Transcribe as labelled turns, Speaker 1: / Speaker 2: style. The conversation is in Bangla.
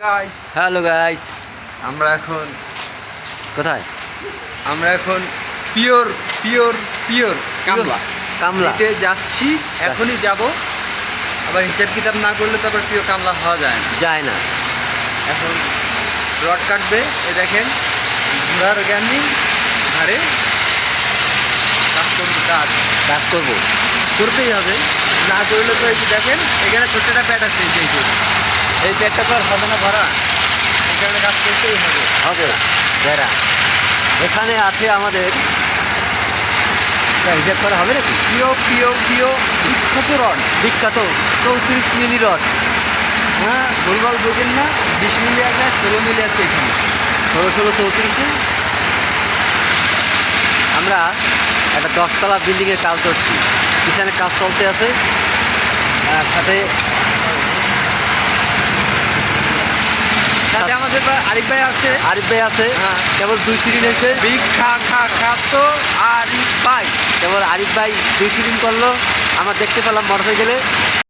Speaker 1: গাইস
Speaker 2: হ্যালো গাইস
Speaker 1: আমরা এখন
Speaker 2: কোথায়
Speaker 1: আমরা এখন পিওর পিওর পিওর কামলা
Speaker 2: কামলা
Speaker 1: যাচ্ছি এখনই যাব আবার হিসাব কিতাব না করলে তো আবার পিওর কামলা হওয়া যায় না
Speaker 2: যায় না
Speaker 1: এখন রড কাটবে এ দেখেন ঘোড়ার জ্ঞান ধারে কাজ করব কাজ
Speaker 2: কাজ করব
Speaker 1: করতেই হবে না করলে তো এই দেখেন এখানে ছোট্ট একটা প্যাট আছে এই এই প্যাটটা তো আর হবে না ভরা এখানে কাজ করতেই হবে।
Speaker 2: হবে। যারা এখানে আছে আমাদের হিসাব করা হবে নাকি?
Speaker 1: প্রিয় প্রিয় প্রিয় বিখ্যাত রড।
Speaker 2: বিখ্যাত চৌত্রিশ মিলি রড।
Speaker 1: হ্যাঁ ভুলভাল বোঝেন না। বিশ মিলি আছে ষোলো মিলি আছে এখানে।
Speaker 2: ষোলো ষোলো চৌত্রিশে আমরা একটা দশতলা বিল্ডিংয়ের কাজ করছি। পিছনে কাজ চলতে আছে। আর সাথে
Speaker 1: সাথে আমাদের আরিফ ভাই আছে।
Speaker 2: আরিফ ভাই আছে।
Speaker 1: হ্যাঁ।
Speaker 2: কেবল দুই সিরিজ হয়েছে
Speaker 1: বিখ্যাত আরিফ ভাই।
Speaker 2: কেবল আরিফ ভাই দুই সিরিজ করল। আমরা দেখতে পেলাম মোটরসাইকেলে